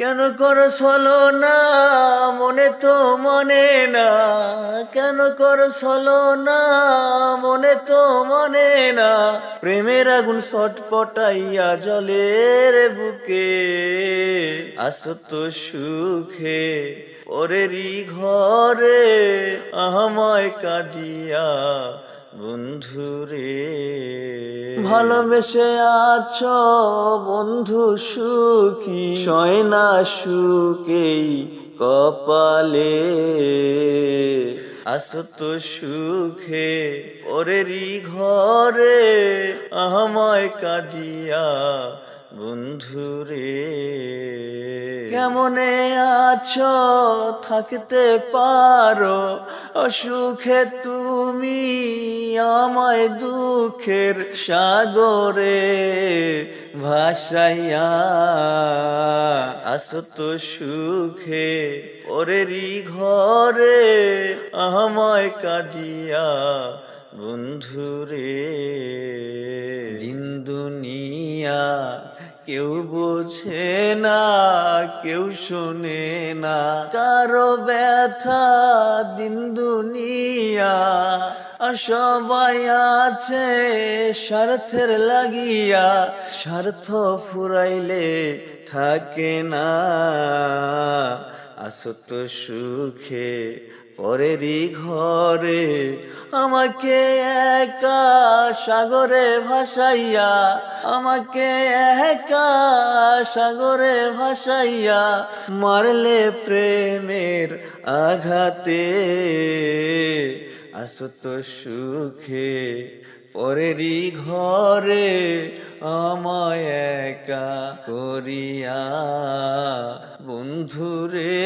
কেন করো সলো না? মনে তো মনে না। কেন করো সলো না? মনে তো মনে না। প্রেমের আগুন ছটপটাইয়া জলের বুকে। আসো তো সুখে পরেরই ঘরে আমায় কাঁদিয়া বন্ধুরে। ভালোবেসে আছো বন্ধু সুখী সয়না সুখেই কপালে। আসত তো সুখে পরেরই ঘরে আমায় কাঁদিয়া বন্ধুরে। কেমনে আছো? থাকতে পারো। অসুখে তুমি আমায় দুঃখের সাগরে ভাসাইয়া তো সুখে পরেরই ঘরে আমায় কাঁদিয়া বন্ধুরে। দিন দুনিয়া কেউ বোঝে না, কেউ শোনে না। কারও ব্যথা দিন দুনিয়া সবাই আছে স্বার্থের লাগিয়া। স্বার্থ ফুরাইলে থাকে না। আসো তো সুখে, পরেরই ঘরে আমাকে একা সাগরে ভাসাইয়া, আমাকে একা সাগরে ভাসাইয়া মারলে প্রেমের আঘাতে। আসো তো সুখে পরেরই ঘরে আমায় একা করিয়া। বন্ধুরে